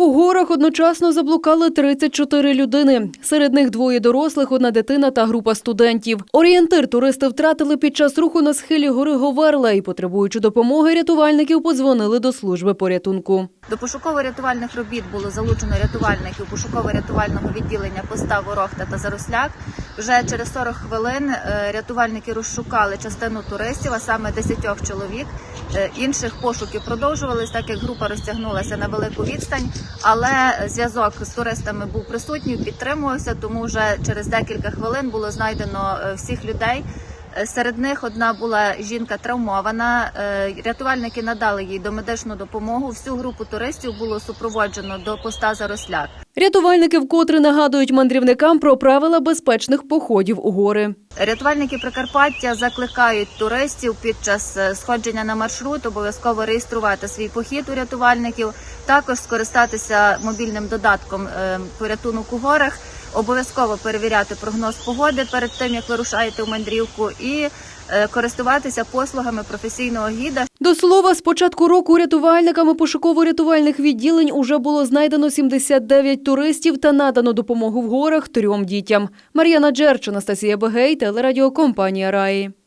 У горах одночасно заблукали 34 людини. Серед них двоє дорослих, одна дитина та група студентів. Орієнтир туристи втратили під час руху на схилі гори Говерла і, потребуючи допомоги, рятувальників подзвонили до служби порятунку. До пошуково-рятувальних робіт було залучено рятувальників пошуково-рятувального відділення поста Ворохта та Заросляк. Вже через 40 хвилин е, рятувальники розшукали частину туристів, а саме 10 чоловік. Е, Інших пошуків продовжувались, так як група розтягнулася на велику відстань. Але зв'язок з туристами був присутній, підтримувався, тому вже через декілька хвилин було знайдено е, всіх людей. Е, Серед них одна була жінка травмована. Е, Рятувальники надали їй домедичну допомогу. Всю групу туристів було супроводжено до поста Заросляк. Рятувальники вкотре нагадують мандрівникам про правила безпечних походів у гори. Рятувальники Прикарпаття закликають туристів під час е, сходження на маршрут обов'язково реєструвати свій похід у рятувальників, також скористатися мобільним додатком порятунок у горах, обов'язково перевіряти прогноз погоди перед тим як вирушаєте у мандрівку, і е, користуватися послугами професійного гіда, До слова, з початку року рятувальниками пошуково-рятувальних відділень уже було знайдено 79 туристів та надано допомогу в горах трьом дітям. Мар'яна Джерч, Анастасія Бегей, телерадіокомпанія Раї.